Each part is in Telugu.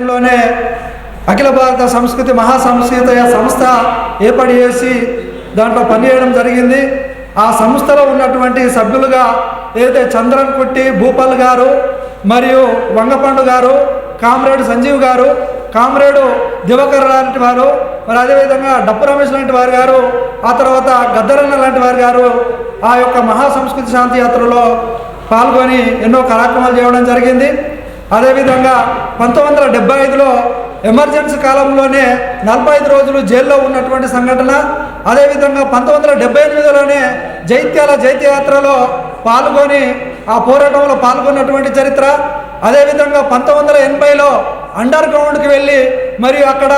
లోనే అఖిల భారత సంస్కృతి మహాసంస్కృత సంస్థ ఏర్పాటు చేసి దాంట్లో పనిచేయడం జరిగింది. ఆ సంస్థలో ఉన్నటువంటి సభ్యులుగా ఏదైతే చంద్రన్ కుట్టి భూపాల్ గారు మరియు వంగపండు గారు కామ్రేడ్ సంజీవ్ గారు కామ్రేడు దివకర్ లాంటి వారు మరి అదేవిధంగా డప్పు రమేష్ లాంటి వారు గారు ఆ తర్వాత గద్దరన్న లాంటి వారు గారు ఆ యొక్క మహాసంస్కృతి శాంతి యాత్రలో పాల్గొని ఎన్నో కార్యక్రమాలు చేయడం జరిగింది. అదేవిధంగా పంతొమ్మిది వందల డెబ్బై ఐదులో ఎమర్జెన్సీ కాలంలోనే నలభై ఐదు రోజులు జైల్లో ఉన్నటువంటి సంఘటన. అదేవిధంగా పంతొమ్మిది వందల డెబ్బై ఎనిమిదిలోనే జైత్యాల జైత్యయాత్రలో పాల్గొని ఆ పోరాటంలో పాల్గొన్నటువంటి చరిత్ర. అదేవిధంగా పంతొమ్మిది వందల ఎనభైలో అండర్ గ్రౌండ్కి వెళ్ళి మరియు అక్కడ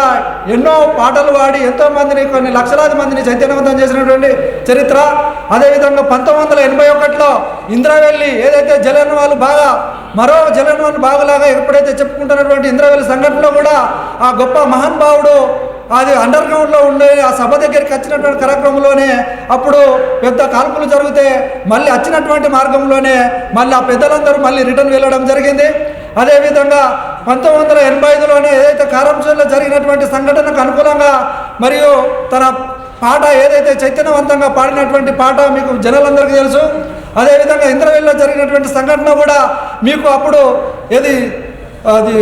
ఎన్నో పాటలు పాడి ఎంతో మందిని కొన్ని లక్షలాది మందిని చైతన్యవంతం చేసినటువంటి చరిత్ర. అదేవిధంగా పంతొమ్మిది వందల ఎనభై ఒకటిలో ఇంద్రవెల్లి ఏదైతే జలన్ వాళ్ళు బాగా మరో జలన్ వాళ్ళు బాగులాగా ఎప్పుడైతే చెప్పుకుంటున్నటువంటి ఇంద్రవెల్లి సంఘటనలో కూడా ఆ గొప్ప మహానుభావుడు అది అండర్ గ్రౌండ్లో ఉండే ఆ సభ దగ్గరికి వచ్చినటువంటి కార్యక్రమంలోనే అప్పుడు పెద్ద కాల్పులు జరిగితే మళ్ళీ వచ్చినటువంటి మార్గంలోనే మళ్ళీ ఆ పెద్దలందరూ మళ్ళీ రిటర్న్ వెళ్ళడం జరిగింది. అదేవిధంగా పంతొమ్మిది వందల ఎనభై ఐదులోనే ఏదైతే కారంశంలో జరిగినటువంటి సంఘటనకు అనుకూలంగా మరియు తన పాట ఏదైతే చైతన్యవంతంగా పాడినటువంటి పాట మీకు జనాలందరికీ తెలుసు. అదేవిధంగా ఇంద్రవేల్లో జరిగినటువంటి సంఘటన కూడా మీకు అప్పుడు ఏది అది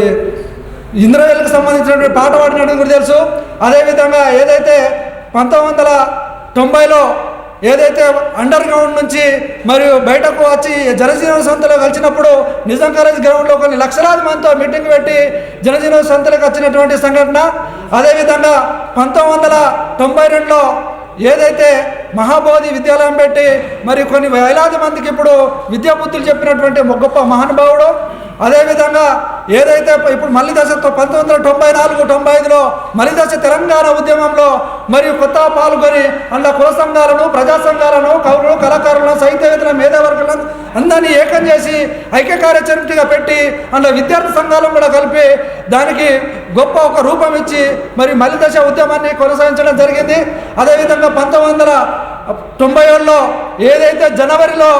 ఇంద్రవేలకు సంబంధించినటువంటి పాట పాడినట్టు కూడా తెలుసు. అదేవిధంగా ఏదైతే పంతొమ్మిది వందల తొంభైలో ఏదైతే అండర్ గ్రౌండ్ నుంచి మరియు బయటకు వచ్చి జనజీవన సంతలో కలిసినప్పుడు నిజాం కాలేజ్ గ్రౌండ్లో కొన్ని లక్షలాది మందితో మీటింగ్ పెట్టి జనజీవన సంతలకు వచ్చినటువంటి సంఘటన. అదేవిధంగా పంతొమ్మిది వందల తొంభై రెండులో ఏదైతే మహాబోధి విద్యాలయం పెట్టి మరి కొన్ని వేలాది మందికి ఇప్పుడు విద్యాబుద్ధులు చెప్పినటువంటి గొప్ప మహానుభావుడు. అదేవిధంగా ఏదైతే ఇప్పుడు మళ్ళీ పంతొమ్మిది వందల తొంభై నాలుగు తొంభై ఐదులో మల్లిదశ తెలంగాణ ఉద్యమంలో మరియు కొత్త పాల్గొని అందులో కుల సంఘాలను ప్రజా సంఘాలను కవులు కళాకారులను సాహిత్యవేత్తలను మేధావర్గులను అందరినీ ఏకం చేసి ఐక్య కార్యాచరణగా పెట్టి అండ్ విద్యార్థి సంఘాలను కూడా కలిపి దానికి గొప్ప ఒక రూపం ఇచ్చి మరి మల్లిదశ దశ ఉద్యమాన్ని కొనసాగించడం జరిగింది. అదేవిధంగా పంతొమ్మిది వందల తొంభై ఏడులో ఏదైతే జనవరిలో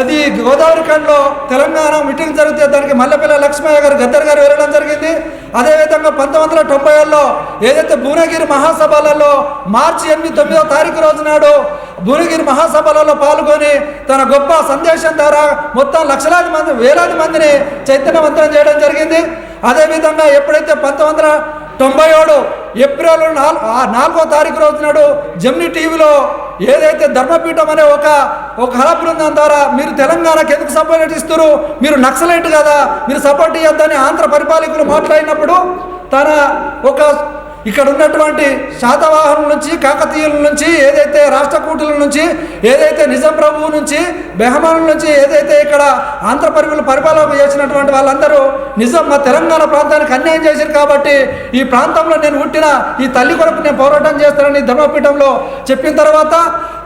అది గోదావరి ఖండ్లో తెలంగాణ మీటింగ్ జరిగితే దానికి మల్లెపల్లి లక్ష్మయ్య గారు గద్దర్ గారు వెళ్ళడం జరిగింది. అదేవిధంగా పంతొమ్మిది వందల తొంభై ఏళ్ళలో ఏదైతే భువనగిరి మహాసభలలో మార్చి ఎనిమిది తొమ్మిదో తారీఖు రోజు నాడు భువనగిరి మహాసభలలో పాల్గొని తన గొప్ప సందేశం ద్వారా మొత్తం లక్షలాది మంది వేలాది మందిని చైతన్యవంతం చేయడం జరిగింది. అదేవిధంగా ఎప్పుడైతే పంతొమ్మిది వందల తొంభై ఏడు ఏప్రిల్ నాలుగు నాలుగో తారీఖు రోజునాడు జమ్ని టీవీలో ఏదైతే ధర్మపీఠం అనే ఒక ఒక కళా బృందం ద్వారా మీరు తెలంగాణకు ఎందుకు సపోర్ట్ ఇస్తారు మీరు నక్సలైట్ కదా మీరు సపోర్ట్ చేయొద్దని ఆంధ్ర పరిపాలకులు మాట్లాడినప్పుడు తన ఒక ఇక్కడ ఉన్నటువంటి శాతవాహనుల నుంచి కాకతీయుల నుంచి ఏదైతే రాష్ట్రకూటుల నుంచి ఏదైతే నిజాం ప్రభువు నుంచి బెహమానుల నుంచి ఏదైతే ఇక్కడ ఆంధ్ర పరిపాలన పరిపాలన చేసినటువంటి వాళ్ళందరూ నిజం మా తెలంగాణ ప్రాంతానికి అన్యాయం చేశారు కాబట్టి ఈ ప్రాంతంలో నేను పుట్టిన ఈ తల్లి కొరకు నేను పోరాటం చేస్తానని ధర్మపీఠంలో చెప్పిన తర్వాత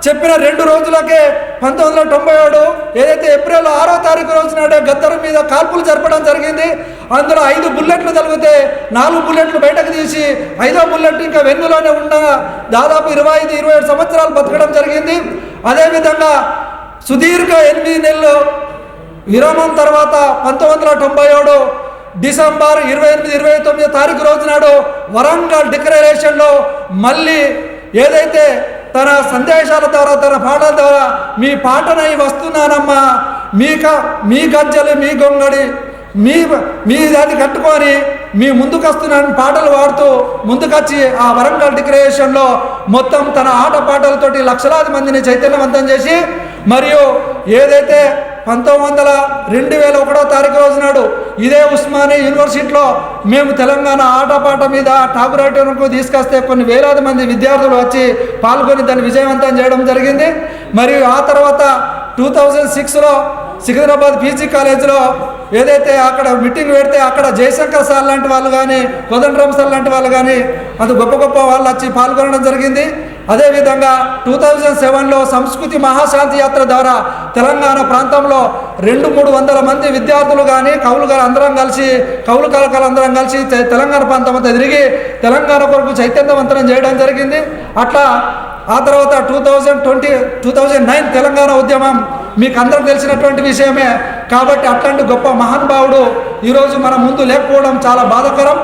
చెప్పిన రెండు రోజులకే పంతొమ్మిది వందల తొంభై ఏడు ఏదైతే ఏప్రిల్ ఆరో తారీఖు రోజు నాడే గద్దరు మీద కాల్పులు జరపడం జరిగింది. అందులో ఐదు బుల్లెట్లు తగిలితే నాలుగు బుల్లెట్లు బయటకు తీసి ఐదో బుల్లెట్ ఇంకా వెన్నులోనే ఉండగా దాదాపు ఇరవై ఐదు ఇరవై ఏడు సంవత్సరాలు బతకడం జరిగింది. అదేవిధంగా సుదీర్ఘ ఎనిమిది నెలలు విరామం తర్వాత పంతొమ్మిది వందల తొంభై ఏడు డిసెంబర్ ఇరవై ఎనిమిది ఇరవై తొమ్మిది తారీఖు రోజు నాడు వరంగల్ డిక్లరేషన్లో మళ్ళీ ఏదైతే తన సందేశాల ద్వారా తన పాటల ద్వారా మీ పాటనై వస్తున్నానమ్మా మీ క మీ గజ్జలు మీ గొంగడి మీ మీ దాన్ని కట్టుకొని మీ ముందుకు వస్తున్నాను పాటలు పాడుతూ ముందుకొచ్చి ఆ వరంగల్ డిక్రియేషన్లో మొత్తం తన ఆట పాటలతోటి లక్షలాది మందిని చైతన్యవంతం చేసి మరియు ఏదైతే పంతొమ్మిది వందల రెండు వేల ఒకటో తారీఖు రోజు నాడు ఇదే ఉస్మానియా యూనివర్సిటీలో మేము తెలంగాణ ఆటపాట మీద ఠాగురాటకు తీసుకొస్తే కొన్ని వేలాది మంది విద్యార్థులు వచ్చి పాల్గొని దాన్ని విజయవంతం చేయడం జరిగింది. మరియు ఆ తర్వాత టూ థౌజండ్ సిక్స్లో సికింద్రాబాద్ పీజీ కాలేజీలో ఏదైతే అక్కడ మీటింగ్ పెడితే అక్కడ జయశంకర్ సార్ లాంటి వాళ్ళు కానీ కోదండరామ్ సార్ లాంటి వాళ్ళు కానీ అది గొప్ప గొప్ప వాళ్ళు వచ్చి పాల్గొనడం జరిగింది. అదేవిధంగా టూ థౌజండ్ సెవెన్లో సంస్కృతి మహాశాంతి యాత్ర ద్వారా తెలంగాణ ప్రాంతంలో రెండు మూడు వందల మంది విద్యార్థులు కానీ కవులు గారు అందరం కలిసి కవులు కలకలు అందరం కలిసి తెలంగాణ ప్రాంతం అంతా తిరిగి తెలంగాణ కొరకు చైతన్యవంతనం చేయడం జరిగింది. అట్లా ఆ తర్వాత two thousand twenty two thousand nine Telangana ఉద్యమం మీకు అందరూ తెలిసినటువంటి విషయమే. కాబట్టి అట్లాంటి గొప్ప మహానుభావుడు ఈరోజు మన ముందు లేకపోవడం చాలా బాధకరం.